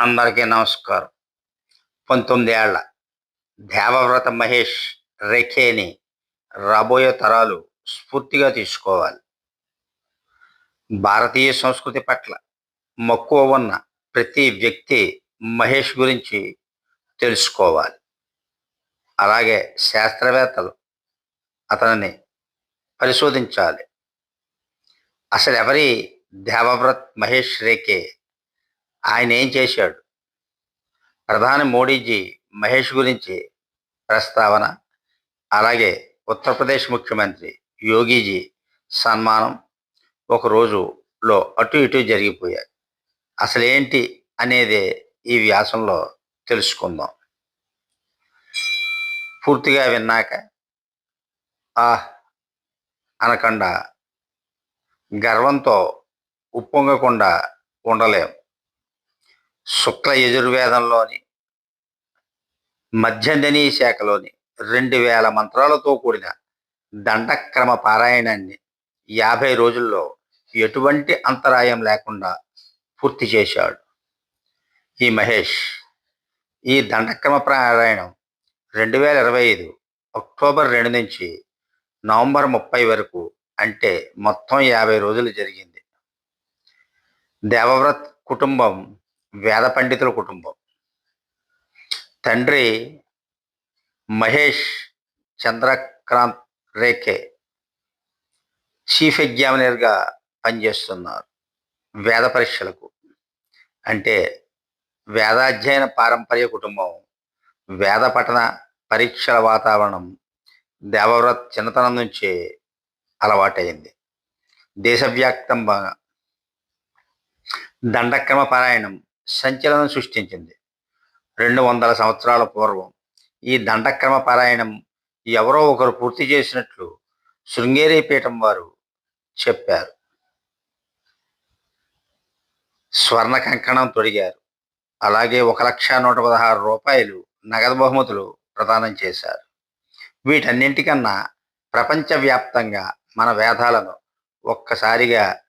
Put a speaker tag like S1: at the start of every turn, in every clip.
S1: అందరికీ నమస్కారం. పంతొమ్మిది ఏళ్ళ దేవవ్రత మహేష్ రేఖేని రాబోయే తరాలు స్ఫూర్తిగా తీసుకోవాలి. భారతీయ సంస్కృతి పట్ల మక్కువ ఉన్న ప్రతి వ్యక్తి మహేష్ గురించి తెలుసుకోవాలి. అలాగే శాస్త్రవేత్తలు అతనిని పరిశోధించాలి. అసలు ఎవరి దేవవ్రత్ మహేష్ రేఖే ఆయన ఏం చేశాడు? ప్రధాని మోడీజీ మహేష్ గురించి ప్రస్తావన అలాగే ఉత్తరప్రదేశ్ ముఖ్యమంత్రి యోగీజీ సన్మానం ఒక రోజులో అటు ఇటు జరిగిపోయాయి. అసలేంటి అనేది ఈ వ్యాసంలో తెలుసుకుందాం. పూర్తిగా విన్నాక ఆహ్ అనకుండా గర్వంతో ఉప్పొంగకుండా ఉండలేము శుక్ల యజుర్వేదంలోని మధ్యంజనీ శాఖలోని రెండు వేల మంత్రాలతో కూడిన దండక్రమ పారాయణాన్ని యాభై రోజుల్లో ఎటువంటి అంతరాయం లేకుండా పూర్తి చేశాడు. ఈ మహేష్ ఈ దండక్రమ పారాయణం రెండు వేల ఇరవై ఐదు అక్టోబర్ రెండు నుంచి నవంబర్ ముప్పై వరకు అంటే మొత్తం యాభై రోజులు జరిగింది. దేవవ్రత్ కుటుంబం వేద పండితుల కుటుంబం. తండ్రి మహేష్ చంద్రక్రాంత్ రేఖే చీఫ్ ఎగ్జామినర్గా పనిచేస్తున్నారు వేద పరీక్షలకు. అంటే వేదాధ్యయన పారంపర్య కుటుంబం వేద పఠన పరీక్షల వాతావరణం దేవవ్రత్ చిన్నతనం నుంచే అలవాటైంది దేశవ్యాప్తంగా దండక్రమ పారాయణం సంచలనం సృష్టించింది. రెండు వందల సంవత్సరాల పూర్వం ఈ దండక్రమ పారాయణం ఎవరో ఒకరు పూర్తి చేసినట్లు శృంగేరి పీఠం వారు చెప్పారు. స్వర్ణ కంకణం తొడిగారు. అలాగే ఒక లక్ష నూట పదహారు రూపాయలు నగదు బహుమతులు ప్రదానం చేశారు. వీటన్నింటికన్నా ప్రపంచవ్యాప్తంగా మన వేదాలను ఒక్కసారిగా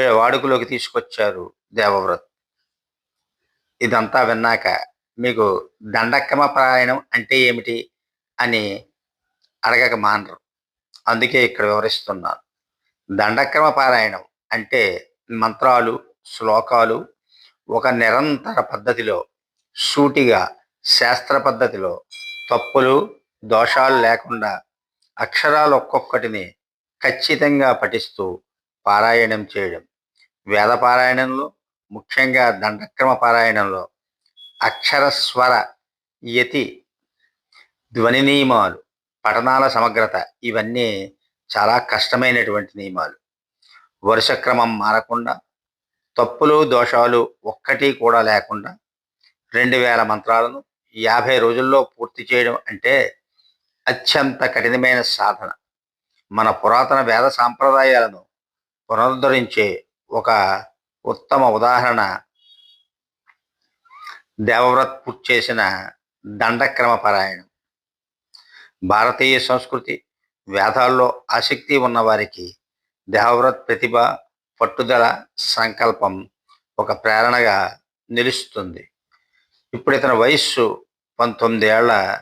S1: వాడుకలోకి తీసుకొచ్చారు దేవవ్రత్. ఇదంతా విన్నాక మీకు దండక్రమ పారాయణం అంటే ఏమిటి అని అడగక మానరు. అందుకే ఇక్కడ వివరిస్తున్నాను. దండక్రమ పారాయణం అంటే మంత్రాలు శ్లోకాలు ఒక నిరంతర పద్ధతిలో సూటిగా శాస్త్ర పద్ధతిలో తప్పులు దోషాలు లేకుండా అక్షరాలు ఒక్కొక్కటిని ఖచ్చితంగా పఠిస్తూ పారాయణం చేయడం. వేద పారాయణంలో ముఖ్యంగా దండక్రమ పారాయణంలో అక్షరస్వర యతి ధ్వని నియమాలు పఠనాల సమగ్రత ఇవన్నీ చాలా కష్టమైనటువంటి నియమాలు. వరుస క్రమం మారకుండా తప్పులు దోషాలు ఒక్కటి కూడా లేకుండా రెండు వేల మంత్రాలను యాభై రోజుల్లో పూర్తి చేయడం అంటే అత్యంత కఠినమైన సాధన. మన పురాతన వేద సాంప్రదాయాలను పునరుద్ధరించే ఒక ఉత్తమ ఉదాహరణ దేవవ్రత్ పూర్తి చేసిన దండక్రమ పారాయణం. భారతీయ సంస్కృతి వేదాల్లో ఆసక్తి ఉన్నవారికి దేవవ్రత్ ప్రతిభ పట్టుదల సంకల్పం ఒక ప్రేరణగా నిలుస్తుంది. ఇప్పుడు ఇతని వయస్సు పంతొమ్మిదేళ్ళ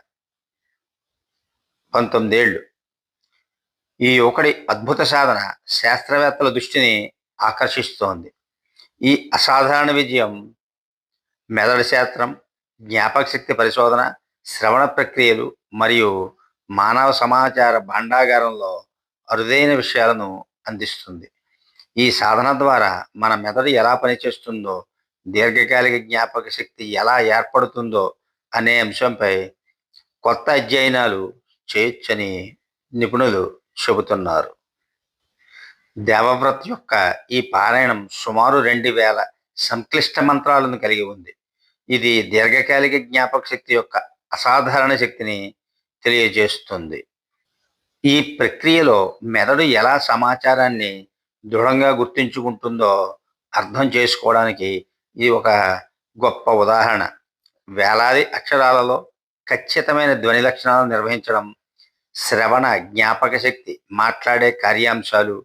S1: పంతొమ్మిదేళ్ళు ఈ యువకుడి అద్భుత సాధన శాస్త్రవేత్తల దృష్టిని ఆకర్షిస్తోంది. ఈ అసాధారణ విజయం మెదడు శాస్త్రం జ్ఞాపక శక్తి పరిశోధన శ్రవణ ప్రక్రియలు మరియు మానవ సమాచార భాండాగారంలో అరుదైన విషయాలను అందిస్తుంది. ఈ సాధన ద్వారా మన మెదడు ఎలా పనిచేస్తుందో దీర్ఘకాలిక జ్ఞాపక శక్తి ఎలా ఏర్పడుతుందో అనే అంశంపై కొత్త అధ్యయనాలు చేయొచ్చని నిపుణులు చెబుతున్నారు. దేవవ్రత్ యొక్క ఈ పారాయణం సుమారు రెండు వేల సంక్లిష్ట మంత్రాలను కలిగి ఉంది. ఇది దీర్ఘకాలిక జ్ఞాపక శక్తి యొక్క అసాధారణ శక్తిని తెలియజేస్తుంది. ఈ ప్రక్రియలో మెదడు ఎలా సమాచారాన్ని దృఢంగా గుర్తుంచుకుంటుందో అర్థం చేసుకోవడానికి ఇది ఒక గొప్ప ఉదాహరణ. వేలాది అక్షరాలలో ఖచ్చితమైన ధ్వని లక్షణాలు నిర్వహించడం శ్రవణ జ్ఞాపక శక్తి మాట్లాడే కార్యాంశాలు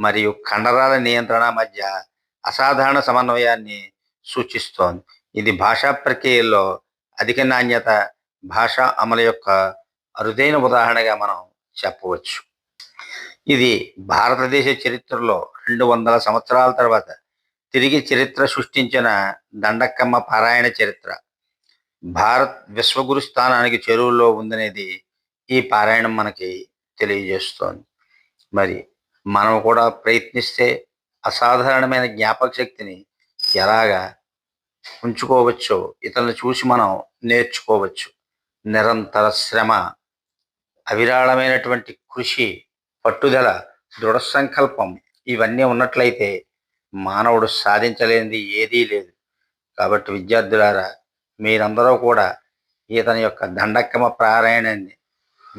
S1: మరియు కండరాల నియంత్రణ మధ్య అసాధారణ సమన్వయాన్ని సూచిస్తోంది. ఇది భాషా ప్రక్రియల్లో అధిక నాణ్యత భాషా అమలు యొక్క అరుదైన ఉదాహరణగా మనం చెప్పవచ్చు. ఇది భారతదేశ చరిత్రలో రెండు వందల సంవత్సరాల తర్వాత తిరిగి చరిత్ర సృష్టించిన దండకమ్మ పారాయణ చరిత్ర. భారత్ విశ్వగురు స్థానానికి చెరువులో ఉందనేది ఈ పారాయణం మనకి తెలియజేస్తోంది. మరి మనం కూడా ప్రయత్నిస్తే అసాధారణమైన జ్ఞాపక శక్తిని ఎలాగా ఉంచుకోవచ్చో ఇతరులను చూసి మనం నేర్చుకోవచ్చు. నిరంతర శ్రమ అవిరాళమైనటువంటి కృషి పట్టుదల దృఢ సంకల్పం ఇవన్నీ ఉన్నట్లయితే మానవుడు సాధించలేనిది ఏదీ లేదు. కాబట్టి విద్యార్థులారా మీరందరూ కూడా ఇతని యొక్క దండక్కమ పారాయణాన్ని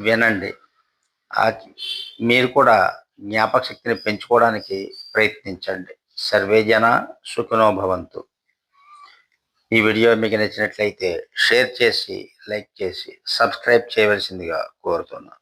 S1: వినండి. మీరు కూడా జ్ఞాపక శక్తిని పెంచుకోవడానికి ప్రయత్నించండి. సర్వే జన భవంతు. ఈ వీడియో మీకు నచ్చినట్లయితే షేర్ చేసి లైక్ చేసి సబ్స్క్రైబ్ చేయవలసిందిగా కోరుతున్నాను.